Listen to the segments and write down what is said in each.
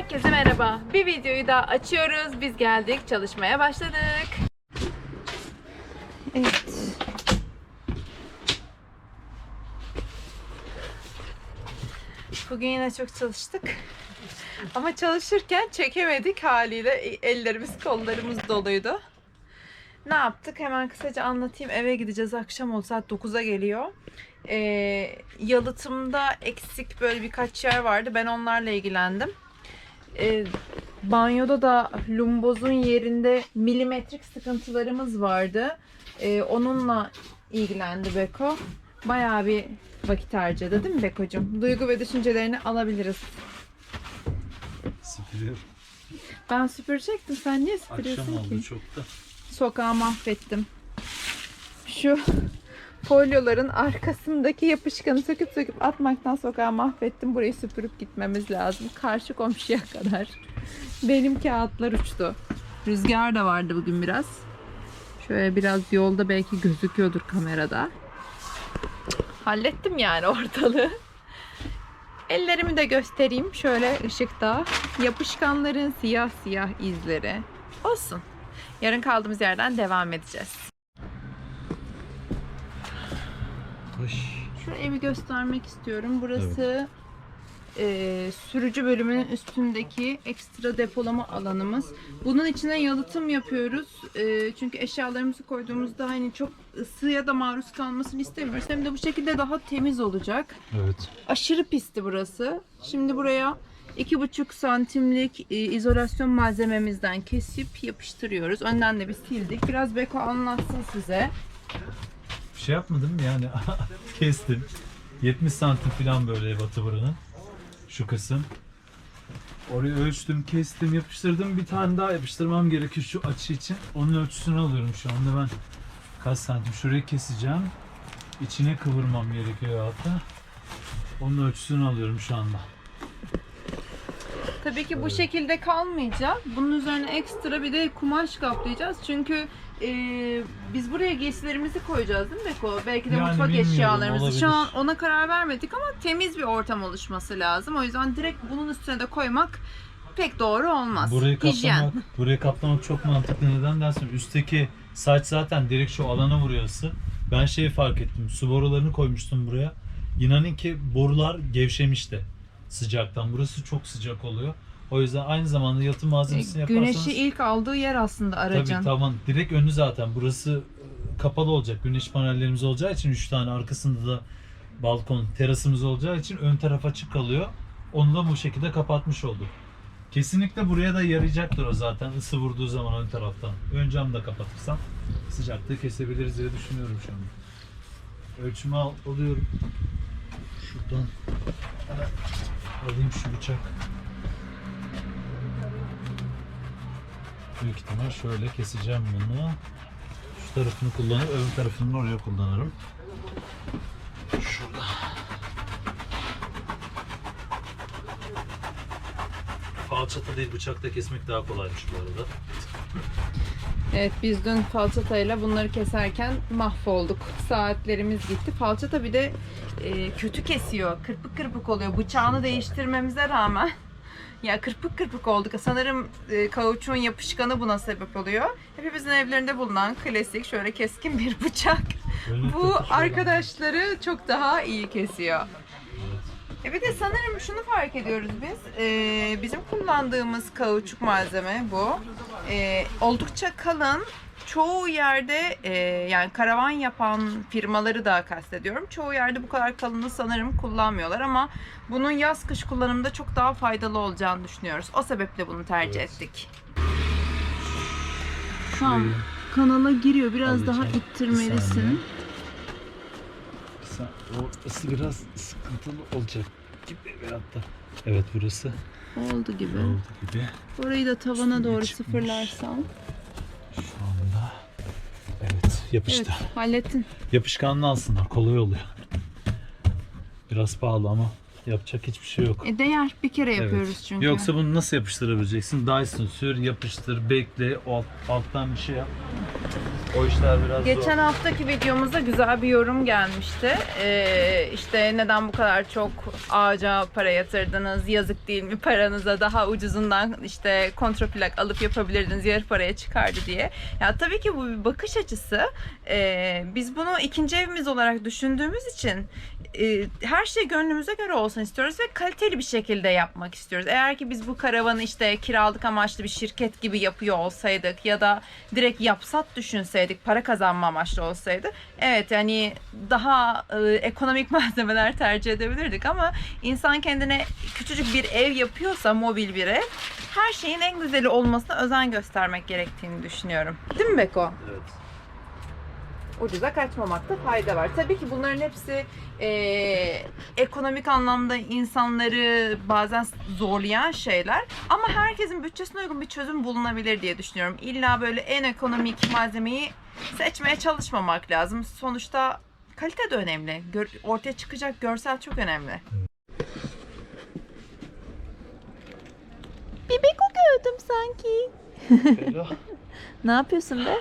Herkese merhaba. Bir videoyu daha açıyoruz. Biz geldik, çalışmaya başladık. Evet. Bugün yine çok çalıştık. Ama çalışırken çekemedik haliyle. Ellerimiz, kollarımız doluydu. Ne yaptık? Hemen kısaca anlatayım. Eve gideceğiz. Akşam oldu. Saat 9'a geliyor. Ee, yalıtımda eksik böyle birkaç yer vardı. Ben onlarla ilgilendim. Ee, banyoda da lumbozun yerinde milimetrik sıkıntılarımız vardı. Ee, onunla ilgilendi Beko. Bayağı bir vakit harcadı değil mi Beko'cum? Duygu ve düşüncelerini alabiliriz. Süpürüyorum. Ben süpürecektim. Sen niye Akşam süpürüyorsun oldu ki? çok da. Sokağı mahvettim. Şu folyoların arkasındaki yapışkanı söküp söküp atmaktan sokağı mahvettim. Burayı süpürüp gitmemiz lazım. Karşı komşuya kadar. Benim kağıtlar uçtu. Rüzgar da vardı bugün biraz. Şöyle biraz yolda belki gözüküyordur kamerada. Hallettim yani ortalığı. Ellerimi de göstereyim şöyle ışıkta. Yapışkanların siyah siyah izleri. Olsun. Yarın kaldığımız yerden devam edeceğiz. Hoş. Şu evi göstermek istiyorum. Burası eee, sürücü bölümünün üstündeki ekstra depolama alanımız. Bunun içine yalıtım yapıyoruz. Eee, çünkü eşyalarımızı koyduğumuzda hani çok ısıya da maruz kalmasını istemiyoruz. Hem de bu şekilde daha temiz olacak. Evet. Aşırı pisti burası. Şimdi buraya 2,5 santimlik e, izolasyon malzememizden kesip yapıştırıyoruz. Önden de bir sildik. Biraz Beko anlatsın size. Bir şey yapmadım yani kestim. 70 santim falan böyle batı buranın. Şu kısım. Orayı ölçtüm, kestim, yapıştırdım. Bir tane daha yapıştırmam gerekiyor şu açı için. Onun ölçüsünü alıyorum şu anda ben. Kaç santim? Şurayı keseceğim. İçine kıvırmam gerekiyor hatta. Onun ölçüsünü alıyorum şu anda. Tabii ki bu şekilde kalmayacak. Bunun üzerine ekstra bir de kumaş kaplayacağız. Çünkü e, biz buraya giysilerimizi koyacağız değil mi Beko? Belki de Yani mutfak bilmiyorum, eşyalarımızı. Şu an olabilir. ona karar vermedik ama temiz bir ortam oluşması lazım. O yüzden direkt bunun üstüne de koymak pek doğru olmaz. Burayı Hijyen. kaplamak, burayı kaplamak çok mantıklı. Neden dersin? Üstteki saç zaten direkt şu alana vuruyor ısı. Ben şeyi fark ettim. Su borularını koymuştum buraya. İnanın ki borular gevşemişti sıcaktan. Burası çok sıcak oluyor. O yüzden aynı zamanda yalıtım malzemesini E, yaparsanız... Güneşi ilk aldığı yer aslında aracın. Tabii tavan direkt önü zaten. Burası e, kapalı olacak. Güneş panellerimiz olacağı için 3 tane arkasında da balkon, terasımız olacağı için ön taraf açık kalıyor. Onu da bu şekilde kapatmış olduk. Kesinlikle buraya da yarayacaktır o zaten ısı vurduğu zaman ön taraftan. Ön camı da kapatırsam sıcaklığı kesebiliriz diye düşünüyorum şu anda. Ölçümü al, alıyorum. Şuradan alayım şu bıçak. Büyük ihtimal şöyle keseceğim bunu. Şu tarafını kullanır, öbür tarafını oraya kullanırım. Şurada. Falçata değil bıçakla kesmek daha kolaymış bu arada. Evet biz dün falçatayla bunları keserken mahvolduk. Saatlerimiz gitti. Falçata bir de e, kötü kesiyor. Kırpık kırpık oluyor. Bıçağını değiştirmemize rağmen. Ya kırpık kırpık olduk. Sanırım e, kauçuğun yapışkanı buna sebep oluyor. Hepimizin evlerinde bulunan klasik şöyle keskin bir bıçak. Bu arkadaşları çok daha iyi kesiyor. E bir de sanırım şunu fark ediyoruz biz. Ee, bizim kullandığımız kauçuk malzeme bu. Ee, oldukça kalın. Çoğu yerde e, yani karavan yapan firmaları da kastediyorum. Çoğu yerde bu kadar kalını sanırım kullanmıyorlar ama bunun yaz kış kullanımında çok daha faydalı olacağını düşünüyoruz. O sebeple bunu tercih Evet. ettik. Tamam. Şurayı Kanala giriyor. Biraz daha alacağım. Bir ittirmelisin. saniye. Sen, orası biraz sıkıntılı olacak gibi veyahut da. Evet burası Oldu gibi. oldu gibi. Orayı da tavana Üstüne doğru çıkmış. sıfırlarsan. Yapıştı. Evet, hallettin. Yapışkanlı alsınlar kolay oluyor. Biraz pahalı ama yapacak hiçbir şey yok. E değer. Bir kere yapıyoruz Evet. çünkü. Yoksa bunu nasıl yapıştırabileceksin? Dyson sür, yapıştır, bekle, alt, alttan bir şey yap. O işler biraz Geçen zor. haftaki videomuzda güzel bir yorum gelmişti. Ee, işte neden bu kadar çok ağaca para yatırdınız, yazık değil mi paranıza daha ucuzundan işte kontraplak alıp yapabilirdiniz, yarı paraya çıkardı diye. Ya tabii ki bu bir bakış açısı. Ee, biz bunu ikinci evimiz olarak düşündüğümüz için e, her şey gönlümüze göre olsun istiyoruz ve kaliteli bir şekilde yapmak istiyoruz. Eğer ki biz bu karavanı işte kiralık amaçlı bir şirket gibi yapıyor olsaydık ya da direkt yapsat düşünseydik, para kazanma amaçlı olsaydı evet yani daha e, ekonomik malzemeler tercih edebilirdik ama insan kendine küçücük bir ev yapıyorsa, mobil bir ev her şeyin en güzeli olmasına özen göstermek gerektiğini düşünüyorum. Değil mi Beko? Evet. Ucuza kaçmamakta fayda var. Tabii ki bunların hepsi eee, ekonomik anlamda insanları bazen zorlayan şeyler. Ama herkesin bütçesine uygun bir çözüm bulunabilir diye düşünüyorum. İlla böyle en ekonomik malzemeyi seçmeye çalışmamak lazım. Sonuçta kalite de önemli. Gör- ortaya çıkacak görsel çok önemli. Bir beko gördüm sanki. Ne yapıyorsun be?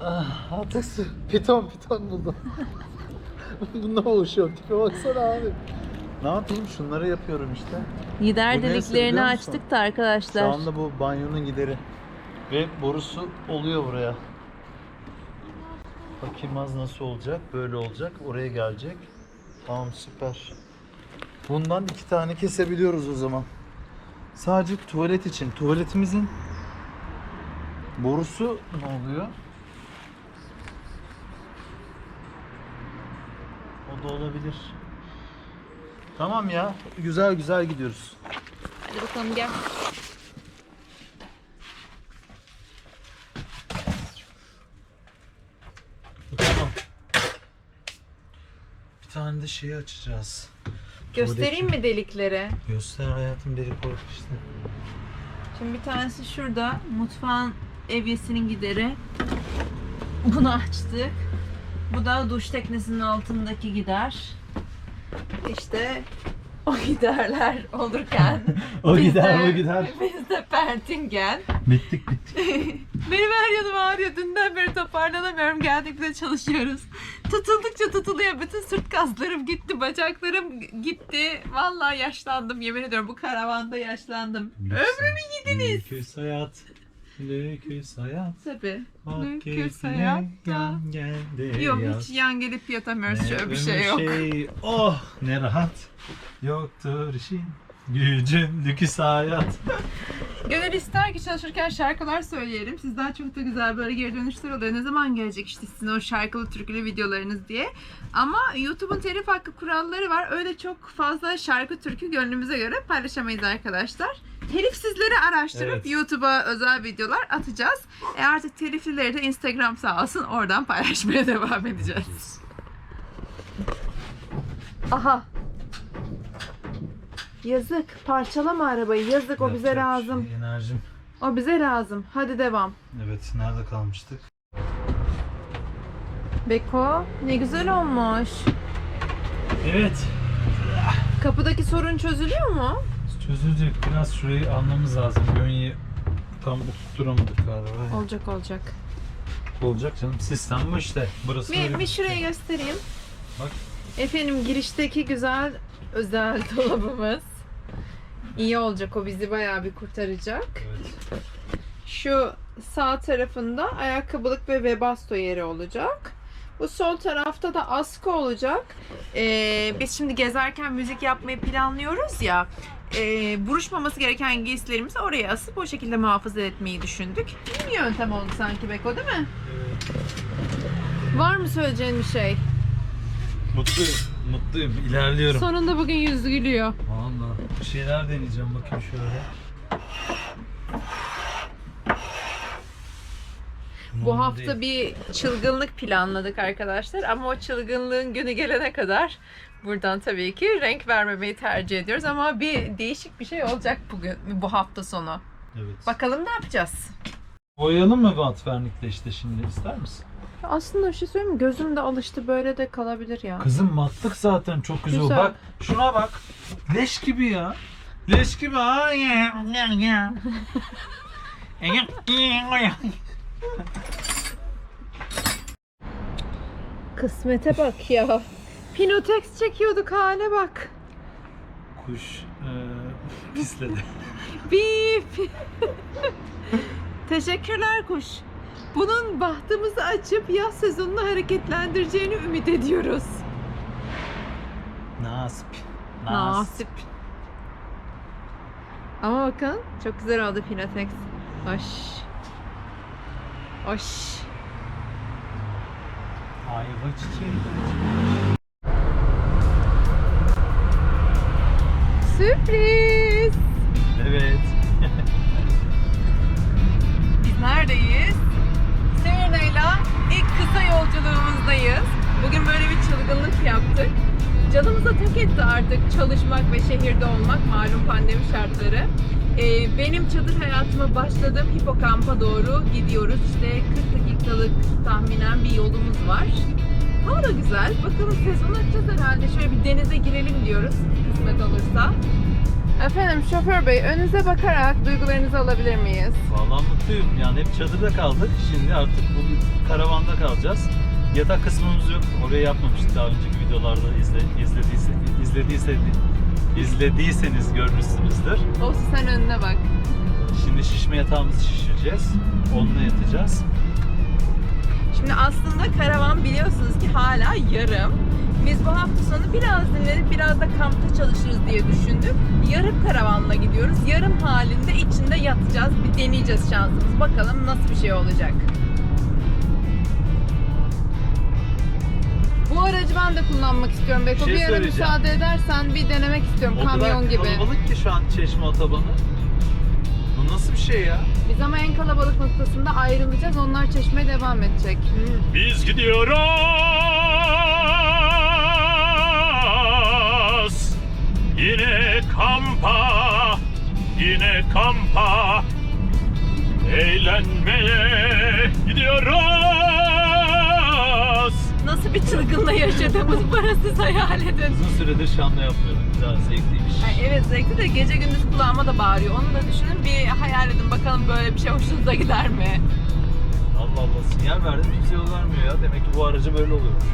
Ah, Atası. Piton piton buldum. Bununla oluşuyor. Tipe baksana abi. Ne yapayım? Şunları yapıyorum işte. Gider Bu neyse deliklerini biliyor musun? açtık da arkadaşlar. Şu anda bu banyonun gideri. Ve borusu oluyor buraya. Bakayım az nasıl olacak? Böyle olacak. Oraya gelecek. Tamam süper. Bundan iki tane kesebiliyoruz o zaman. Sadece tuvalet için. Tuvaletimizin borusu ne oluyor? O da olabilir. Tamam ya. Güzel güzel gidiyoruz. Hadi bakalım gel. Tamam. Bir tane de şeyi açacağız. Göstereyim mi delikleri? Göster hayatım delik orada işte. Şimdi bir tanesi şurada. Mutfağın evyesinin gideri. Bunu açtık. Bu da duş teknesinin altındaki gider. İşte o giderler olurken. O gider, de- o gider. Biz de Pertingen. Bittik bittik. Benim her yanım ağrıyor. Dünden beri toparlanamıyorum. Geldik bize çalışıyoruz. Tutuldukça tutuluyor. Bütün sırt kaslarım gitti. Bacaklarım gitti. Vallahi yaşlandım. Yemin ediyorum bu karavanda yaşlandım. Ömrümü yediniz. Lüküs hayat. Lüküs hayat. Tabii. Lüküs hayat yan geldi Yok yaz. hiç yan gelip yatamıyoruz. Ne Şöyle bir şey yok. şey, oh ne rahat. Yoktur işin. Gücün lüküs hayat. Gönül ister ki çalışırken şarkılar söyleyelim. Sizden çok da güzel böyle geri dönüşler oluyor. Ne zaman gelecek işte sizin o şarkılı türkülü videolarınız diye. Ama YouTube'un telif hakkı kuralları var. Öyle çok fazla şarkı türkü gönlümüze göre paylaşamayız arkadaşlar. Telifsizleri araştırıp Evet. YouTube'a özel videolar atacağız. E artık teliflileri de Instagram sağ olsun oradan paylaşmaya devam edeceğiz. Aha. Yazık. Parçalama arabayı. Yazık o bize lazım. şey, enerjim. O bize lazım. Hadi devam. Evet nerede kalmıştık? Beko ne güzel olmuş. Evet. Kapıdaki sorun çözülüyor mu? Çözülecek. Biraz şurayı almamız lazım. Gönye'yi tam oturtturamadık galiba. Olacak olacak. Olacak canım. Sistem bu işte. Burası Bir, bir şurayı göstereyim. Bak. Efendim girişteki güzel özel dolabımız. İyi olacak o bizi bayağı bir kurtaracak. Evet. Şu sağ tarafında ayakkabılık ve webasto yeri olacak. Bu sol tarafta da askı olacak. Ee, biz şimdi gezerken müzik yapmayı planlıyoruz ya. ee, buruşmaması gereken giysilerimizi oraya asıp o şekilde muhafaza etmeyi düşündük. İyi bir yöntem oldu sanki Beko değil mi? Var mı söyleyeceğin bir şey? Mutluyum. Mutluyum. İlerliyorum. Sonunda bugün yüzü gülüyor. Bir şeyler deneyeceğim bakayım şöyle. Bu hafta bir çılgınlık planladık arkadaşlar ama o çılgınlığın günü gelene kadar buradan tabii ki renk vermemeyi tercih ediyoruz ama bir değişik bir şey olacak bugün bu hafta sonu. Evet. Bakalım ne yapacağız? Boyayalım mı bant vernikle işte şimdi ister misin? Aslında bir şey söyleyeyim mi? Gözüm de alıştı böyle de kalabilir ya. Kızım matlık zaten çok güzel. Güzel. Bak şuna bak. Leş gibi ya. Leş gibi. ha. Kısmete bak ya. Pinotex çekiyorduk hale bak. Kuş e, pisledi. Bip. Teşekkürler kuş. Bunun bahtımızı açıp yaz sezonunu hareketlendireceğini ümit ediyoruz. Nasip. Nasip. Ama bakın çok güzel oldu Pinotex. Hoş. Hoş. Ayva çiçeği. Sürpriz. Evet. Biz neredeyiz? Kısa yolculuğumuzdayız. Bugün böyle bir çılgınlık yaptık. Canımıza tak etti artık çalışmak ve şehirde olmak malum pandemi şartları. Ee, benim çadır hayatıma başladığım hipokampa doğru gidiyoruz. İşte 40 dakikalık tahminen bir yolumuz var. Hava da güzel. Bakalım sezon açacağız herhalde. Şöyle bir denize girelim diyoruz kısmet olursa. Efendim şoför bey önünüze bakarak duygularınızı alabilir miyiz? Vallahi mutluyum. Yani hep çadırda kaldık. Şimdi artık bu karavanda kalacağız. Yatak kısmımız yok. Orayı yapmamıştık daha önceki videolarda izle, izlediyse, izlediyse, izlediyseniz görmüşsünüzdür. Olsun sen önüne bak. Şimdi şişme yatağımızı şişireceğiz. Onunla yatacağız. Şimdi aslında karavan biliyorsunuz ki hala yarım. Biz bu hafta sonu biraz dinlenip biraz da kampta çalışırız diye düşündük. Yarım karavanla gidiyoruz. Yarım halinde içinde yatacağız. Bir deneyeceğiz şansımız. Bakalım nasıl bir şey olacak. Bu aracı ben de kullanmak istiyorum Beko. Bir şey bir ara söyleyeceğim. müsaade edersen bir denemek istiyorum O kamyon kadar gibi. kalabalık ki şu an Çeşme otobanı. Bu nasıl bir şey ya? Biz ama en kalabalık noktasında ayrılacağız. Onlar çeşmeye devam edecek. Biz gidiyoruz Yine kampa Yine kampa Eğlenmeye gidiyoruz Nasıl bir çılgınla yaşadığımız parasız hayal edin. Uzun süredir şanla yapıyorum. Güzel, zevkliymiş. Ay evet zevkli de gece gündüz kulağıma da bağırıyor. Onu da düşünün bir hayal edin bakalım böyle bir şey hoşunuza gider mi? Allah Allah sinyal verdim kimse yol vermiyor ya. Demek ki bu araca böyle oluyormuş.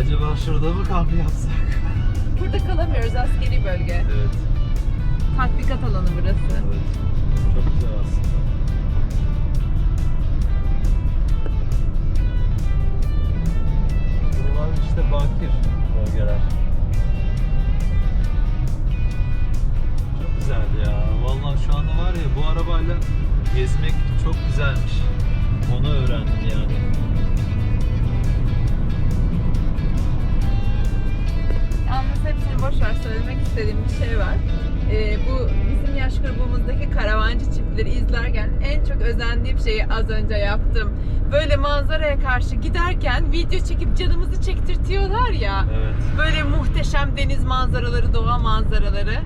Acaba şurada mı kamp yapsak? Burada kalamıyoruz askeri bölge. Evet. Tatbikat alanı burası. Evet. Çok güzel aslında. Buralar işte bakir bölgeler. Çok güzeldi ya. Vallahi şu anda var ya bu arabayla gezmek çok güzelmiş. Onu öğrendim yani. İstediğim bir şey var. Ee, bu bizim yaş grubumuzdaki karavancı çiftleri izlerken en çok özendiğim şeyi az önce yaptım. Böyle manzaraya karşı giderken video çekip canımızı çektirtiyorlar ya. Evet. Böyle muhteşem deniz manzaraları, doğa manzaraları.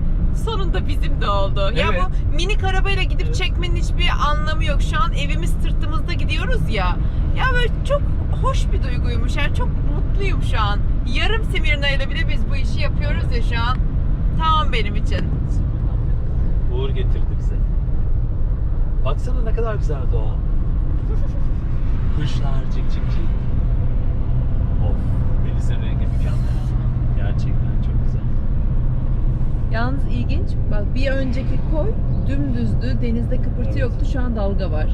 Sonunda bizim de oldu. Ya Evet. bu minik arabayla gidip Evet. çekmenin hiçbir anlamı yok. Şu an evimiz sırtımızda gidiyoruz ya. Ya böyle çok hoş bir duyguymuş. Yani çok mutluyum şu an. Yarım Simirna ile bile biz bu işi yapıyoruz ya şu an. Tamam benim için. Uğur getirdi bize. Baksana ne kadar güzel doğa. Kuşlar cik cik cik. Of denizin rengi mükemmel. Gerçekten çok güzel. Yalnız ilginç. Bak bir önceki koy dümdüzdü. Denizde kıpırtı Evet. yoktu. Şu an dalga var.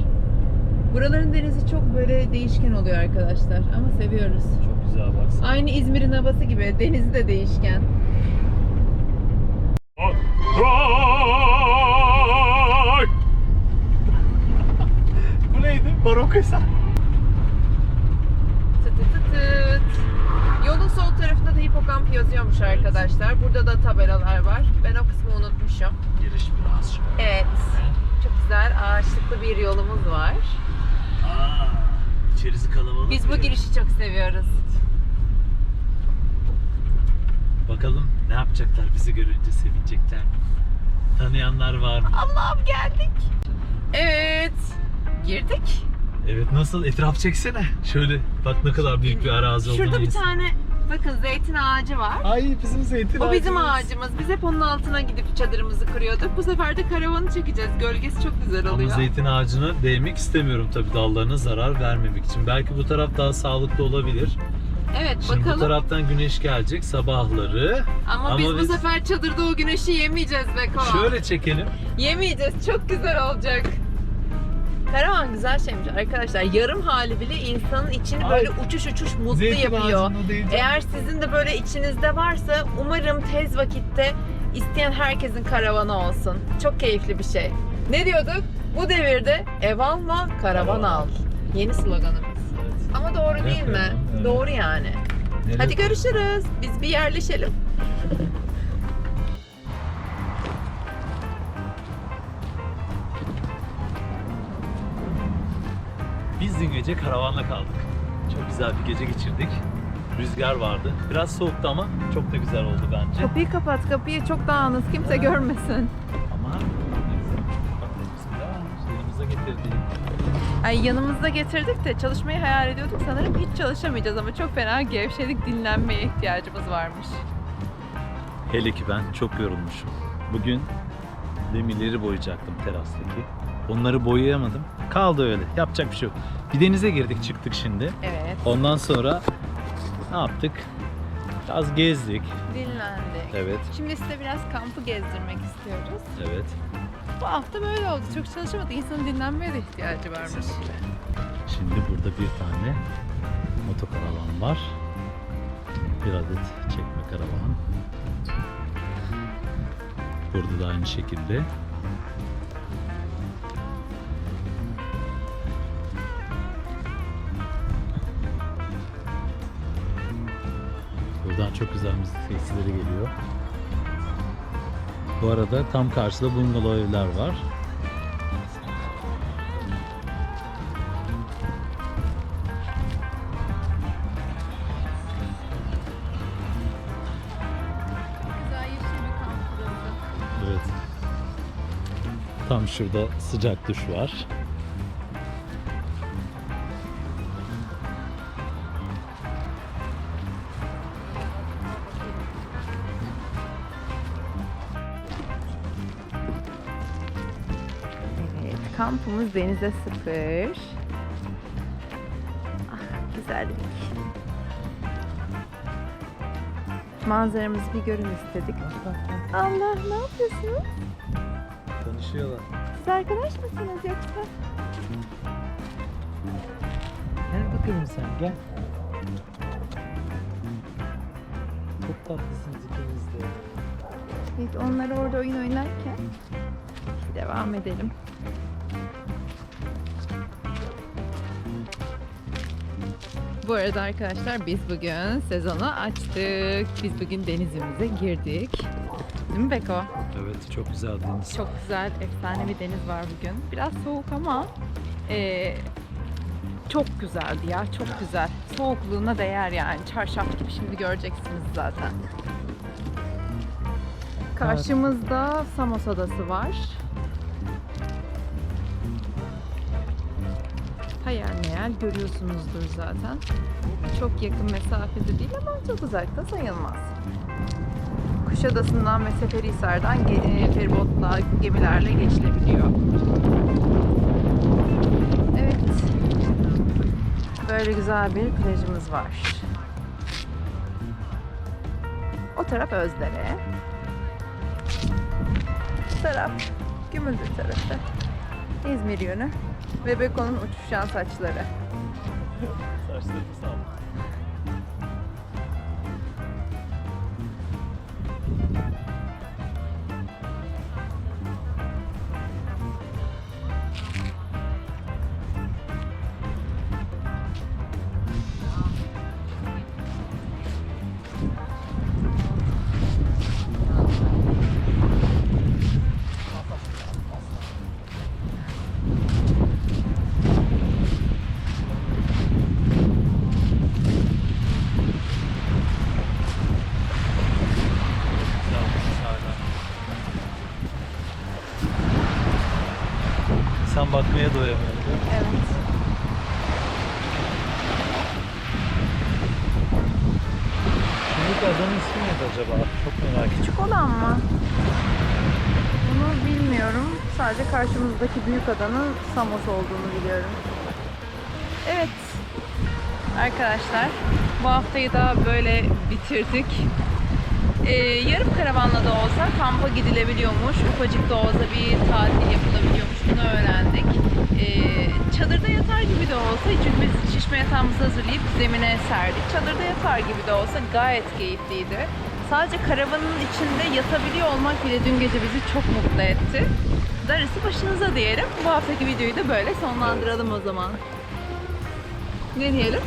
Buraların denizi çok böyle değişken oluyor arkadaşlar. Ama seviyoruz. Çok güzel baksana. Aynı İzmir'in havası gibi. Denizi de değişken. Roy Bu neydi? Barok eser. Tıt tıt tıt tıt. Yolun sol tarafında da hipokamp yazıyormuş arkadaşlar. Burada da tabelalar var. Ben o kısmı unutmuşum. Giriş biraz şöyle. Evet. Çok güzel ağaçlıklı bir yolumuz var. Aa, içerisi kalabalık. Biz bu yer. girişi çok seviyoruz. Bakalım ne yapacaklar bizi görünce sevinecekler mi? Tanıyanlar var mı? Allah'ım geldik. Evet. Girdik. Evet nasıl? Etraf çeksene. Şöyle bak ne kadar büyük bir arazi olduğunu. Şurada bir insan- tane Bakın zeytin ağacı var. Ay bizim zeytin O bizim ağacımız. Biz hep onun altına gidip çadırımızı kuruyorduk. Bu sefer de karavanı çekeceğiz. Gölgesi çok güzel Ama oluyor. zeytin ağacına değmek istemiyorum tabii dallarına zarar vermemek için. Belki bu taraf daha sağlıklı olabilir. Evet Şimdi bu bakalım. taraftan güneş gelecek sabahları. Ama, Ama biz, bu biz- sefer çadırda o güneşi yemeyeceğiz Beko. Şöyle çekelim. Yemeyeceğiz. Çok güzel olacak. Karavan güzel şeymiş arkadaşlar. Yarım hali bile insanın içini böyle uçuş uçuş mutlu Zeytin yapıyor. Eğer sizin de böyle içinizde varsa umarım tez vakitte isteyen herkesin karavanı olsun. Çok keyifli bir şey. Ne diyorduk? Bu devirde ev alma, karavan al. Yeni sloganımız. Ama doğru değil mi? Evet. Doğru yani. Nereye- Hadi görüşürüz. Biz bir yerleşelim. Biz dün gece karavanla kaldık. Çok güzel bir gece geçirdik. Rüzgar vardı. Biraz soğuktu ama çok da güzel oldu bence. Kapıyı kapat, kapıyı çok dağınız. Kimse görmesin. Ay yanımızda getirdik de çalışmayı hayal ediyorduk. Sanırım hiç çalışamayacağız ama çok fena gevşedik. Dinlenmeye ihtiyacımız varmış. Hele ki ben çok yorulmuşum. Bugün demirleri boyayacaktım terastaki. Onları boyayamadım. Kaldı öyle. Yapacak bir şey yok. Bir denize girdik çıktık şimdi. Evet. Ondan sonra ne yaptık? Biraz gezdik. Dinlendik. Evet. Şimdi size biraz kampı gezdirmek istiyoruz. Evet. Bu hafta böyle oldu. Çok çalışamadık. İnsanın dinlenmeye de ihtiyacı varmış. Şimdi burada bir tane motokaravan var. Bir adet çekme karavan. Burada da aynı şekilde. Buradan çok güzel müzik sesleri geliyor. Bu arada tam karşıda bungalov evler var. Evet. Tam şurada sıcak duş var. Kampımız denize sıfır. Ah, güzellik. Manzaramızı bir görün istedik. Allah, ne yapıyorsunuz? Tanışıyorlar. Siz arkadaş mısınız yoksa? Gel bakalım sen gel. Çok tatlısınız ikiniz de. Evet, onlar orada oyun oynarken devam edelim. Bu arada arkadaşlar biz bugün sezonu açtık. Biz bugün denizimize girdik. Değil mi Beko? Evet çok güzel deniz. Çok güzel, efsane bir deniz var bugün. Biraz soğuk ama eee, çok güzeldi ya, çok güzel. Soğukluğuna değer yani. Çarşaf gibi şimdi göreceksiniz zaten. Karşımızda Samos Adası var. Hayal meyal görüyorsunuzdur zaten. Çok yakın mesafede değil ama çok uzakta sayılmaz. Kuşadası'ndan ve Seferihisar'dan e, feribotla, gemilerle geçilebiliyor. Evet. Böyle güzel bir plajımız var. O taraf Özdere. Bu taraf Gümüldür tarafı. İzmir yönü. Ve Beko'nun uçuşan saçları. Saçlarını sağ Sen bakmaya doyamıyorsun. Evet. adanın ismi neydi acaba? Çok merak ettim. Küçük olan mı? Bunu bilmiyorum. Sadece karşımızdaki büyük adanın Samos olduğunu biliyorum. Evet. Arkadaşlar bu haftayı da böyle bitirdik. Ee, yarım karavanla da olsa kampa gidilebiliyormuş. Ufacık da olsa bir tatil yapılabiliyormuş. Bunu öğrendik. Ee, çadırda yatar gibi de olsa çünkü biz şişme yatağımızı hazırlayıp zemine serdik. Çadırda yatar gibi de olsa gayet keyifliydi. Sadece karavanın içinde yatabiliyor olmak bile dün gece bizi çok mutlu etti. Darısı başınıza diyelim. Bu haftaki videoyu da böyle sonlandıralım o zaman. Ne diyelim?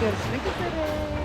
Görüşmek üzere.